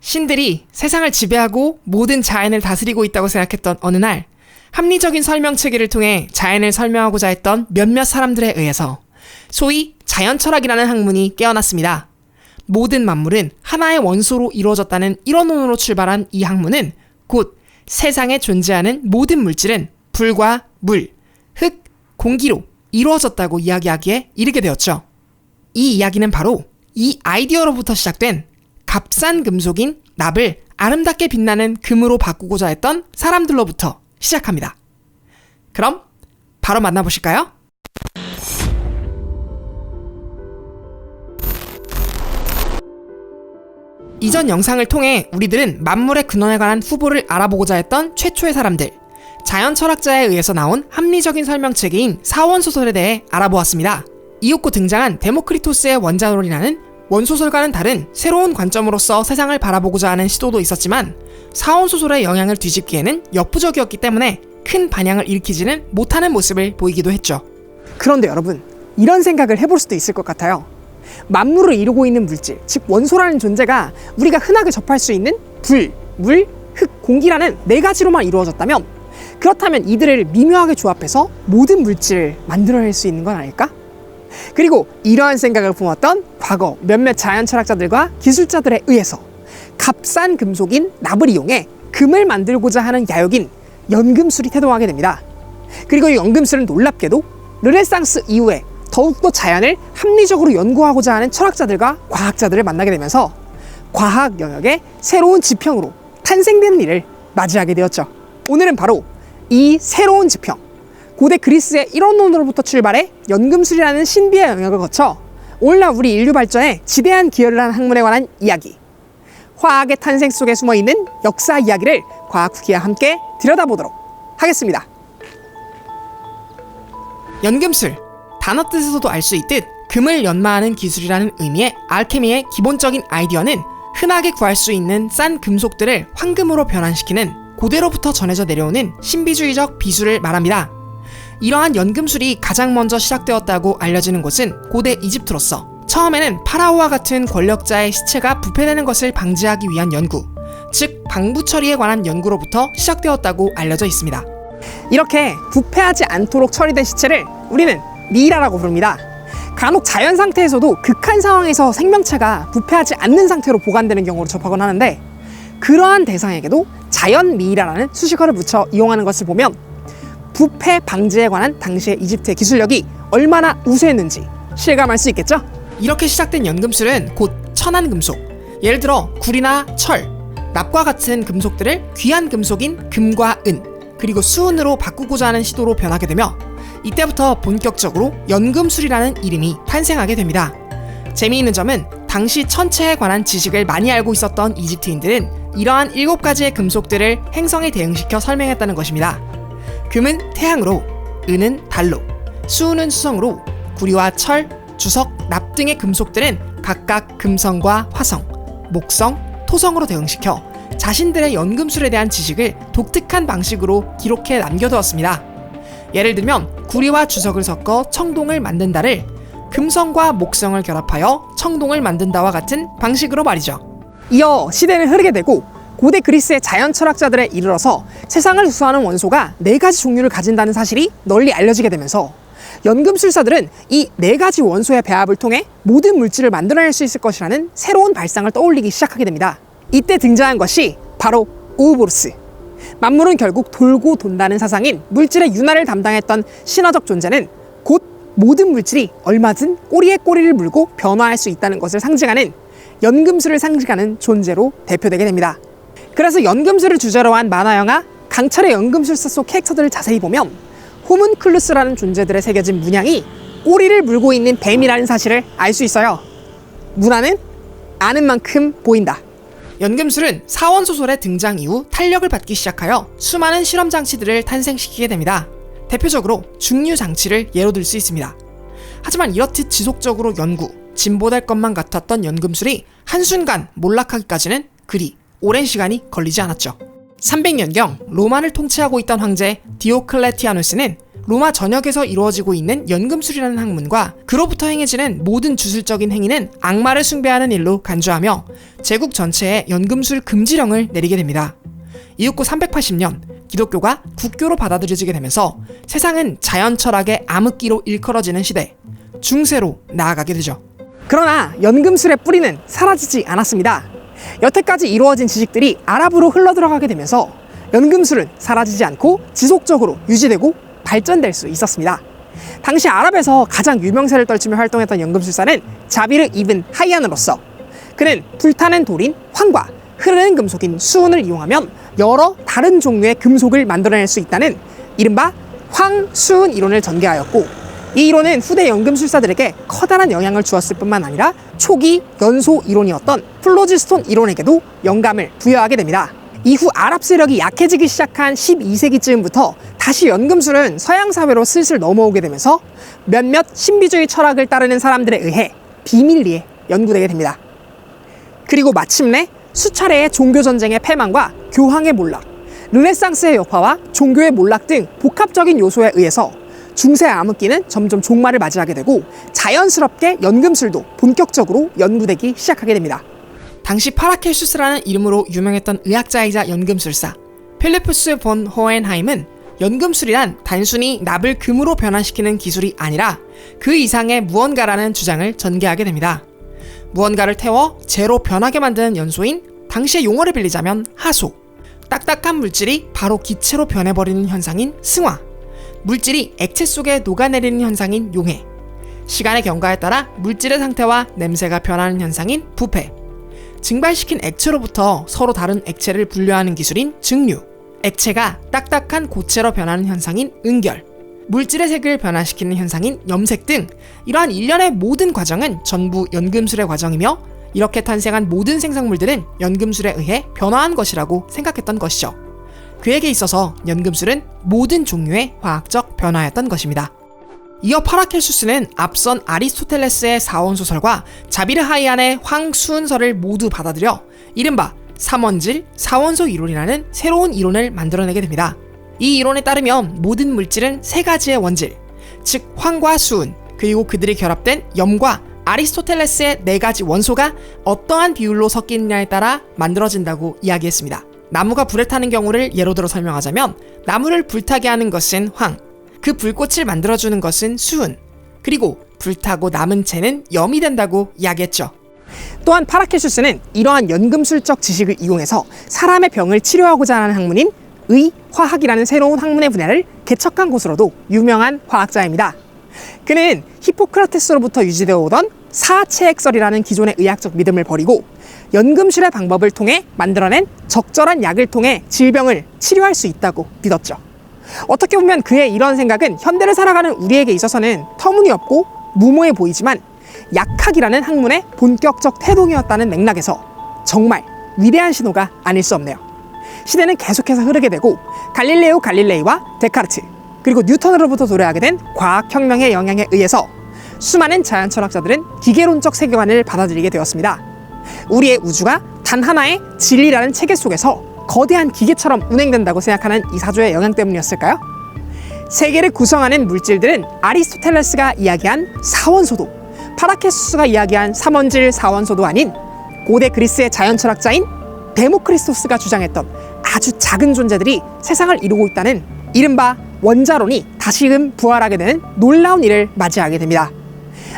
신들이 세상을 지배하고 모든 자연을 다스리고 있다고 생각했던 어느 날 합리적인 설명 체계를 통해 자연을 설명하고자 했던 몇몇 사람들에 의해서 소위 자연 철학이라는 학문이 깨어났습니다. 모든 만물은 하나의 원소로 이루어졌다는 이론으로 출발한 이 학문은 곧 세상에 존재하는 모든 물질은 불과 물, 흙, 공기로 이루어졌다고 이야기하기에 이르게 되었죠. 이 이야기는 바로 이 아이디어로부터 시작된 값싼 금속인 납을 아름답게 빛나는 금으로 바꾸고자 했던 사람들로부터 시작합니다. 그럼 바로 만나보실까요? 이전 영상을 통해 우리들은 만물의 근원에 관한 후보를 알아보고자 했던 최초의 사람들, 자연 철학자에 의해서 나온 합리적인 설명체계인 사원소설에 대해 알아보았습니다. 이윽고 등장한 데모크리토스의 원자론이라는 원소설과는 다른 새로운 관점으로서 세상을 바라보고자 하는 시도도 있었지만 사원소설의 영향을 뒤집기에는 역부족이었기 때문에 큰 반향을 일으키지는 못하는 모습을 보이기도 했죠. 그런데 여러분, 이런 생각을 해볼 수도 있을 것 같아요. 만물을 이루고 있는 물질, 즉 원소라는 존재가 우리가 흔하게 접할 수 있는 불, 물, 흙, 공기라는 네 가지로만 이루어졌다면 그렇다면 이들을 미묘하게 조합해서 모든 물질을 만들어낼 수 있는 건 아닐까? 그리고 이러한 생각을 품었던 과거 몇몇 자연 철학자들과 기술자들에 의해서 값싼 금속인 납을 이용해 금을 만들고자 하는 야욕인 연금술이 태동하게 됩니다. 그리고 이 연금술은 놀랍게도 르네상스 이후에 더욱더 자연을 합리적으로 연구하고자 하는 철학자들과 과학자들을 만나게 되면서 과학 영역의 새로운 지평으로 탄생되는 일을 맞이하게 되었죠. 오늘은 바로 이 새로운 지평, 고대 그리스의 일원론으로부터 출발해 연금술이라는 신비의 영역을 거쳐 오늘날 우리 인류 발전에 지대한 기여를 한 학문에 관한 이야기, 화학의 탄생 속에 숨어 있는 역사 이야기를 과학 후기와 함께 들여다보도록 하겠습니다. 연금술 단어 뜻에서도 알 수 있듯 금을 연마하는 기술이라는 의미의 알케미의 기본적인 아이디어는 흔하게 구할 수 있는 싼 금속들을 황금으로 변환시키는 고대로부터 전해져 내려오는 신비주의적 비술을 말합니다. 이러한 연금술이 가장 먼저 시작되었다고 알려지는 곳은 고대 이집트로서 처음에는 파라오와 같은 권력자의 시체가 부패되는 것을 방지하기 위한 연구, 즉 방부 처리에 관한 연구로부터 시작되었다고 알려져 있습니다. 이렇게 부패하지 않도록 처리된 시체를 우리는 미이라라고 부릅니다. 간혹 자연 상태에서도 극한 상황에서 생명체가 부패하지 않는 상태로 보관되는 경우를 접하곤 하는데 그러한 대상에게도 자연 미이라라는 수식어를 붙여 이용하는 것을 보면 부패 방지에 관한 당시의 이집트의 기술력이 얼마나 우수했는지 실감할 수 있겠죠? 이렇게 시작된 연금술은 곧 천한 금속, 예를 들어 굴이나 철, 납과 같은 금속들을 귀한 금속인 금과 은, 그리고 수은으로 바꾸고자 하는 시도로 변하게 되며 이때부터 본격적으로 연금술이라는 이름이 탄생하게 됩니다. 재미있는 점은 당시 천체에 관한 지식을 많이 알고 있었던 이집트인들은 이러한 일곱 가지의 금속들을 행성에 대응시켜 설명했다는 것입니다. 금은 태양으로, 은은 달로, 수은은 수성으로, 구리와 철, 주석, 납 등의 금속들은 각각 금성과 화성, 목성, 토성으로 대응시켜 자신들의 연금술에 대한 지식을 독특한 방식으로 기록해 남겨두었습니다. 예를 들면 구리와 주석을 섞어 청동을 만든다를 금성과 목성을 결합하여 청동을 만든다와 같은 방식으로 말이죠. 이어 시대는 흐르게 되고 고대 그리스의 자연 철학자들에 이르러서 세상을 수하는 원소가 네 가지 종류를 가진다는 사실이 널리 알려지게 되면서 연금술사들은 이 네 가지 원소의 배합을 통해 모든 물질을 만들어낼 수 있을 것이라는 새로운 발상을 떠올리기 시작하게 됩니다. 이때 등장한 것이 바로 오우보르스. 만물은 결국 돌고 돈다는 사상인 물질의 윤활을 담당했던 신화적 존재는 곧 모든 물질이 얼마든 꼬리에 꼬리를 물고 변화할 수 있다는 것을 상징하는 연금술을 상징하는 존재로 대표되게 됩니다. 그래서 연금술을 주제로 한 만화 영화 강철의 연금술사 속 캐릭터들을 자세히 보면 호문클루스라는 존재들의 새겨진 문양이 꼬리를 물고 있는 뱀이라는 사실을 알 수 있어요. 문화는 아는 만큼 보인다. 연금술은 사원 소설의 등장 이후 탄력을 받기 시작하여 수많은 실험 장치들을 탄생시키게 됩니다. 대표적으로 중류 장치를 예로 들 수 있습니다. 하지만 이렇듯 지속적으로 연구, 진보될 것만 같았던 연금술이 한순간 몰락하기까지는 그리 오랜 시간이 걸리지 않았죠. 300년경 로마를 통치하고 있던 황제 디오클레티아누스는 로마 전역에서 이루어지고 있는 연금술이라는 학문과 그로부터 행해지는 모든 주술적인 행위는 악마를 숭배하는 일로 간주하며 제국 전체에 연금술 금지령을 내리게 됩니다. 이윽고 380년 기독교가 국교로 받아들여지게 되면서 세상은 자연 철학의 암흑기로 일컬어지는 시대 중세로 나아가게 되죠. 그러나 연금술의 뿌리는 사라지지 않았습니다. 여태까지 이루어진 지식들이 아랍으로 흘러들어가게 되면서 연금술은 사라지지 않고 지속적으로 유지되고 발전될 수 있었습니다. 당시 아랍에서 가장 유명세를 떨치며 활동했던 연금술사는 자비르 이븐 하이안으로서 그는 불타는 돌인 황과 흐르는 금속인 수은을 이용하면 여러 다른 종류의 금속을 만들어낼 수 있다는 이른바 황수은 이론을 전개하였고 이 이론은 후대 연금술사들에게 커다란 영향을 주었을 뿐만 아니라 초기 연소 이론이었던 플로지스톤 이론에게도 영감을 부여하게 됩니다. 이후 아랍 세력이 약해지기 시작한 12세기쯤부터 다시 연금술은 서양 사회로 슬슬 넘어오게 되면서 몇몇 신비주의 철학을 따르는 사람들에 의해 비밀리에 연구되게 됩니다. 그리고 마침내 수차례의 종교 전쟁의 패망과 교황의 몰락, 르네상스의 여파와 종교의 몰락 등 복합적인 요소에 의해서 중세 암흑기는 점점 종말을 맞이하게 되고 자연스럽게 연금술도 본격적으로 연구되기 시작하게 됩니다. 당시 파라켈슈스라는 이름으로 유명했던 의학자이자 연금술사 필리푸스 본 호헨하임은 연금술이란 단순히 납을 금으로 변환시키는 기술이 아니라 그 이상의 무언가라는 주장을 전개하게 됩니다. 무언가를 태워 재로 변하게 만드는 연소인 당시의 용어를 빌리자면 하소 딱딱한 물질이 바로 기체로 변해버리는 현상인 승화 물질이 액체 속에 녹아내리는 현상인 용해. 시간의 경과에 따라 물질의 상태와 냄새가 변하는 현상인 부패. 증발시킨 액체로부터 서로 다른 액체를 분류하는 기술인 증류, 액체가 딱딱한 고체로 변하는 현상인 응결, 물질의 색을 변화시키는 현상인 염색 등 이러한 일련의 모든 과정은 전부 연금술의 과정이며 이렇게 탄생한 모든 생성물들은 연금술에 의해 변화한 것이라고 생각했던 것이죠. 그에게 있어서 연금술은 모든 종류의 화학적 변화였던 것입니다. 이어 파라켈수스는 앞선 아리스토텔레스의 사원소설과 자비르 하이안의 황수은설을 모두 받아들여 이른바 삼원질 사원소 이론이라는 새로운 이론을 만들어내게 됩니다. 이 이론에 따르면 모든 물질은 세 가지의 원질, 즉 황과 수은, 그리고 그들이 결합된 염과 아리스토텔레스의 네 가지 원소가 어떠한 비율로 섞이느냐에 따라 만들어진다고 이야기했습니다. 나무가 불에 타는 경우를 예로 들어 설명하자면 나무를 불타게 하는 것은 황, 그 불꽃을 만들어주는 것은 수은, 그리고 불타고 남은 채는 염이 된다고 이야기했죠. 또한 파라켈슈스는 이러한 연금술적 지식을 이용해서 사람의 병을 치료하고자 하는 학문인 의화학이라는 새로운 학문의 분야를 개척한 곳으로도 유명한 과학자입니다. 그는 히포크라테스로부터 유지되어 오던 사체액설이라는 기존의 의학적 믿음을 버리고 연금술의 방법을 통해 만들어낸 적절한 약을 통해 질병을 치료할 수 있다고 믿었죠. 어떻게 보면 그의 이런 생각은 현대를 살아가는 우리에게 있어서는 터무니없고 무모해 보이지만 약학이라는 학문의 본격적 태동이었다는 맥락에서 정말 위대한 신호가 아닐 수 없네요. 시대는 계속해서 흐르게 되고 갈릴레오 갈릴레이와 데카르트 그리고 뉴턴으로부터 도래하게 된 과학혁명의 영향에 의해서 수많은 자연 철학자들은 기계론적 세계관을 받아들이게 되었습니다. 우리의 우주가 단 하나의 진리라는 체계 속에서 거대한 기계처럼 운행된다고 생각하는 이 사조의 영향 때문이었을까요? 세계를 구성하는 물질들은 아리스토텔레스가 이야기한 사원소도, 파라케수스가 이야기한 삼원질 사원소도 아닌 고대 그리스의 자연 철학자인 데모크리스토스가 주장했던 아주 작은 존재들이 세상을 이루고 있다는 이른바 원자론이 다시금 부활하게 되는 놀라운 일을 맞이하게 됩니다.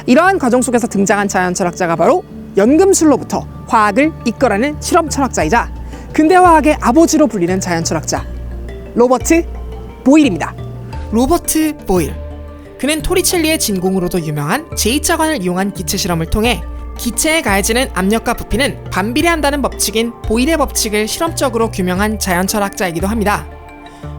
이러한 과정 속에서 등장한 자연 철학자가 바로 연금술로부터 화학을 이끌어내는 실험 철학자이자 근대 화학의 아버지로 불리는 자연 철학자 로버트 보일입니다. 로버트 보일. 그는 토리첼리의 진공으로도 유명한 제2차관을 이용한 기체 실험을 통해 기체에 가해지는 압력과 부피는 반비례한다는 법칙인 보일의 법칙을 실험적으로 규명한 자연 철학자이기도 합니다.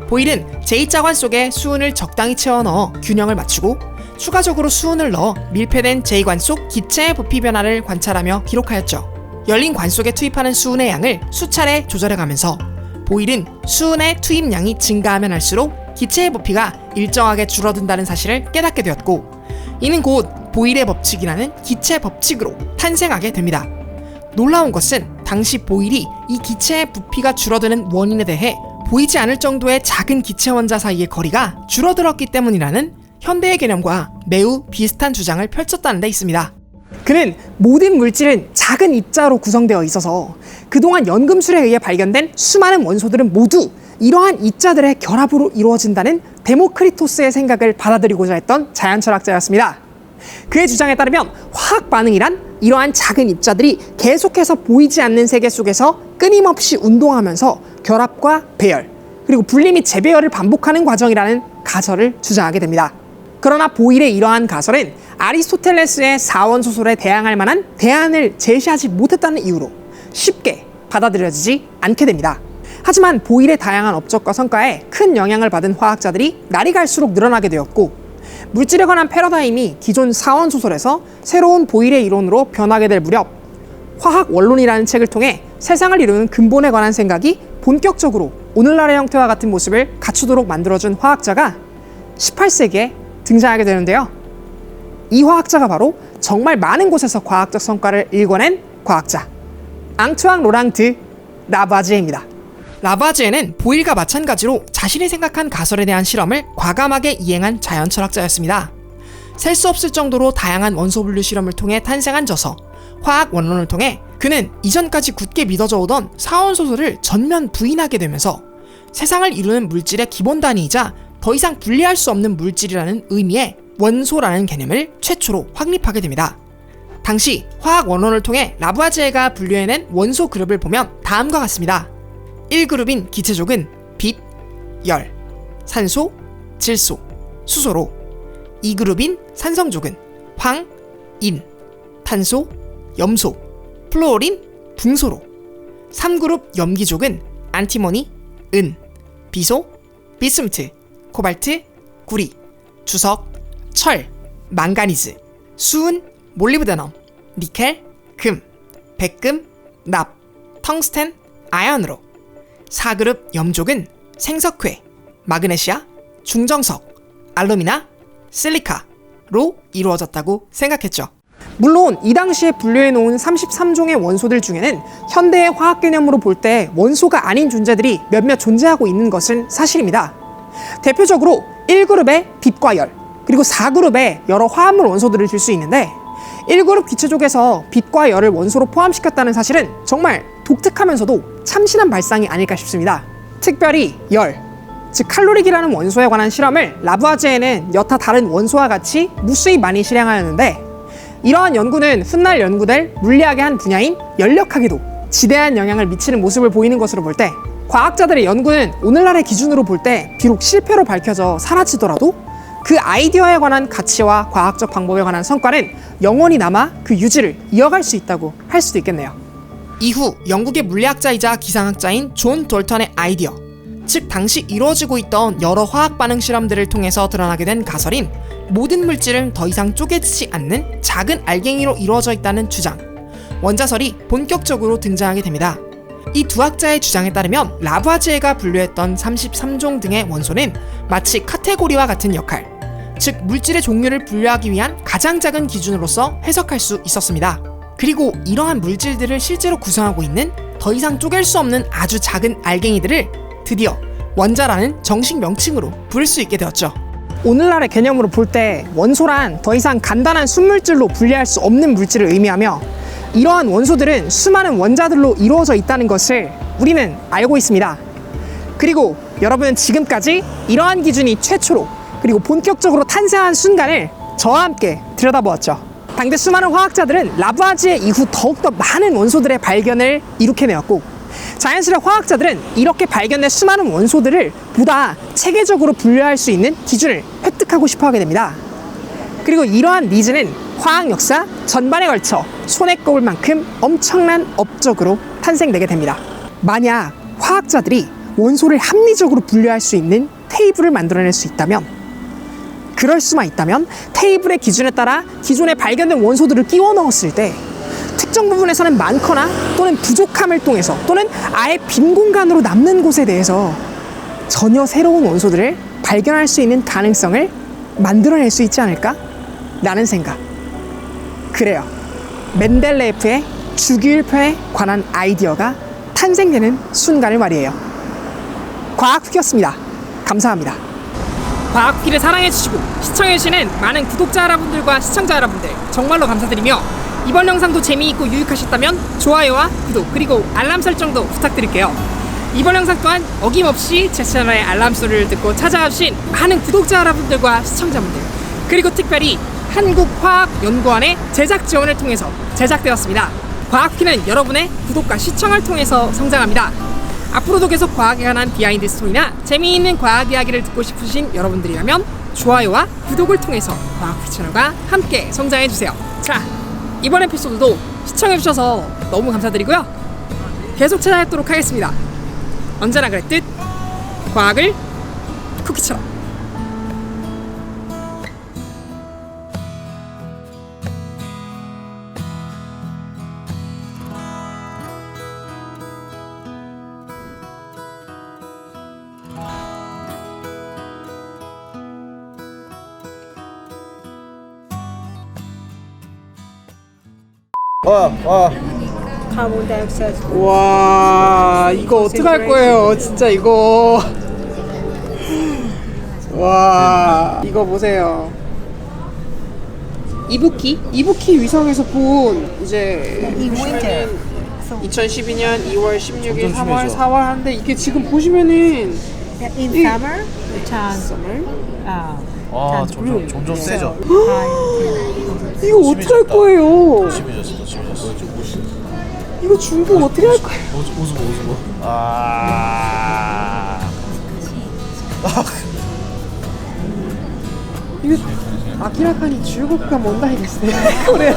보일은 제2차관 속에 수은을 적당히 채워 넣어 균형을 맞추고 추가적으로 수은을 넣어 밀폐된 제2관 속 기체의 부피 변화를 관찰하며 기록하였죠. 열린 관 속에 투입하는 수은의 양을 수차례 조절해가면서 보일은 수은의 투입량이 증가하면 할수록 기체의 부피가 일정하게 줄어든다는 사실을 깨닫게 되었고 이는 곧 보일의 법칙이라는 기체 법칙으로 탄생하게 됩니다. 놀라운 것은 당시 보일이 이 기체의 부피가 줄어드는 원인에 대해 보이지 않을 정도의 작은 기체 원자 사이의 거리가 줄어들었기 때문이라는 현대의 개념과 매우 비슷한 주장을 펼쳤다는 데 있습니다. 그는 모든 물질은 작은 입자로 구성되어 있어서 그동안 연금술에 의해 발견된 수많은 원소들은 모두 이러한 입자들의 결합으로 이루어진다는 데모크리토스의 생각을 받아들이고자 했던 자연 철학자였습니다. 그의 주장에 따르면 화학 반응이란 이러한 작은 입자들이 계속해서 보이지 않는 세계 속에서 끊임없이 운동하면서 결합과 배열, 그리고 분리 및 재배열을 반복하는 과정이라는 가설을 주장하게 됩니다. 그러나 보일의 이러한 가설은 아리스토텔레스의 사원 소설에 대항할 만한 대안을 제시하지 못했다는 이유로 쉽게 받아들여지지 않게 됩니다. 하지만 보일의 다양한 업적과 성과에 큰 영향을 받은 화학자들이 날이 갈수록 늘어나게 되었고 물질에 관한 패러다임이 기존 사원 소설에서 새로운 보일의 이론으로 변하게 될 무렵 화학 원론이라는 책을 통해 세상을 이루는 근본에 관한 생각이 본격적으로 오늘날의 형태와 같은 모습을 갖추도록 만들어준 화학자가 18세기에 등장하게 되는데요. 이 화학자가 바로 정말 많은 곳에서 과학적 성과를 일궈낸 과학자 앙투앙 로랑드 라바지에입니다. 라바지에는 보일과 마찬가지로 자신이 생각한 가설에 대한 실험을 과감하게 이행한 자연 철학자였습니다. 셀 수 없을 정도로 다양한 원소 분류 실험을 통해 탄생한 저서 화학 원론을 통해 그는 이전까지 굳게 믿어져 오던 사원 소설을 전면 부인하게 되면서 세상을 이루는 물질의 기본 단위이자 더 이상 분리할 수 없는 물질이라는 의미의 원소라는 개념을 최초로 확립하게 됩니다. 당시 화학 원론을 통해 라부아지에가 분류해낸 원소 그룹을 보면 다음과 같습니다. 1그룹인 기체족은 빛, 열, 산소, 질소, 수소로 2그룹인 산성족은 황, 인, 탄소, 염소, 플로어린, 붕소로 3그룹 염기족은 안티모니, 은, 비소, 비스무트, 코발트, 구리, 주석, 철, 망가니즈, 수은, 몰리브데넘, 니켈, 금, 백금, 납, 텅스텐, 아연으로 4그룹 염족은 생석회, 마그네시아, 중정석, 알루미나, 실리카로 이루어졌다고 생각했죠. 물론 이 당시에 분류해 놓은 33종의 원소들 중에는 현대의 화학 개념으로 볼 때 원소가 아닌 존재들이 몇몇 존재하고 있는 것은 사실입니다. 대표적으로 1그룹의 빛과 열, 그리고 4그룹의 여러 화합물 원소들을 줄 수 있는데 1그룹 기체족에서 빛과 열을 원소로 포함시켰다는 사실은 정말 독특하면서도 참신한 발상이 아닐까 싶습니다. 특별히 열, 즉 칼로릭이라는 원소에 관한 실험을 라부아제에는 여타 다른 원소와 같이 무수히 많이 실행하였는데 이러한 연구는 훗날 연구될 물리학의 한 분야인 연력학에도 지대한 영향을 미치는 모습을 보이는 것으로 볼때 과학자들의 연구는 오늘날의 기준으로 볼 때 비록 실패로 밝혀져 사라지더라도 그 아이디어에 관한 가치와 과학적 방법에 관한 성과는 영원히 남아 그 유지를 이어갈 수 있다고 할 수도 있겠네요. 이후 영국의 물리학자이자 기상학자인 존 돌턴의 아이디어, 즉 당시 이루어지고 있던 여러 화학 반응 실험들을 통해서 드러나게 된 가설인 모든 물질은 더 이상 쪼개지지 않는 작은 알갱이로 이루어져 있다는 주장, 원자설이 본격적으로 등장하게 됩니다. 이 두 학자의 주장에 따르면 라부아지에가 분류했던 33종 등의 원소는 마치 카테고리와 같은 역할, 즉 물질의 종류를 분류하기 위한 가장 작은 기준으로서 해석할 수 있었습니다. 그리고 이러한 물질들을 실제로 구성하고 있는 더 이상 쪼갤 수 없는 아주 작은 알갱이들을 드디어 원자라는 정식 명칭으로 부를 수 있게 되었죠. 오늘날의 개념으로 볼 때 원소란 더 이상 간단한 순물질로 분리할 수 없는 물질을 의미하며 이러한 원소들은 수많은 원자들로 이루어져 있다는 것을 우리는 알고 있습니다. 그리고 여러분은 지금까지 이러한 기준이 최초로 그리고 본격적으로 탄생한 순간을 저와 함께 들여다보았죠. 당대 수많은 화학자들은 라부아지에 이후 더욱더 많은 원소들의 발견을 이룩해내었고 자연스레 화학자들은 이렇게 발견된 수많은 원소들을 보다 체계적으로 분류할 수 있는 기준을 획득하고 싶어 하게 됩니다. 그리고 이러한 니즈는 화학 역사 전반에 걸쳐 손에 꼽을 만큼 엄청난 업적으로 탄생되게 됩니다. 만약 화학자들이 원소를 합리적으로 분류할 수 있는 테이블을 만들어낼 수 있다면 그럴 수만 있다면 테이블의 기준에 따라 기존에 발견된 원소들을 끼워 넣었을 때 특정 부분에서는 많거나 또는 부족함을 통해서 또는 아예 빈 공간으로 남는 곳에 대해서 전혀 새로운 원소들을 발견할 수 있는 가능성을 만들어낼 수 있지 않을까? 라는 생각. 그래요. 멘델레예프의 주기율표에 관한 아이디어가 탄생되는 순간을 말이에요. 과학피였습니다. 감사합니다. 과학피를 사랑해주시고 시청해주시는 많은 구독자 여러분들과 시청자 여러분들 정말로 감사드리며 이번 영상도 재미있고 유익하셨다면 좋아요와 구독 그리고 알람 설정도 부탁드릴게요. 이번 영상 또한 어김없이 제 채널의 알람 소리를 듣고 찾아와주신 많은 구독자 여러분들과 시청자분들 그리고 특별히 한국화학연구원의 제작 지원을 통해서 제작되었습니다. 과학피는 여러분의 구독과 시청을 통해서 성장합니다. 앞으로도 계속 과학에 관한 비하인드 스토리나 재미있는 과학 이야기를 듣고 싶으신 여러분들이라면 좋아요와 구독을 통해서 과학피 채널과 함께 성장해주세요. 자, 이번 에피소드도 시청해주셔서 너무 감사드리고요. 계속 찾아뵙도록 하겠습니다. 언제나 그랬듯 과학을 쿠키처럼. 와, 와. 와 이거 어떡할 거예요? 진짜 이거. 와 이거 보세요. 이부키 이부키 위성에서 본 이제 2012년 2월 16일 3월 4월 하는데 이게 지금 보시면은 In 이- summer, uh, 와, 점점, 점점 세져. 이거 어떡할 거예요? 심해졌어, 더 심해졌어. 이거 중국 어떻게 할 거예요? 오즈모, 오즈모, 오즈모. 아. 이거 아키라카니 중국가 뭔다이 됐어요. 그래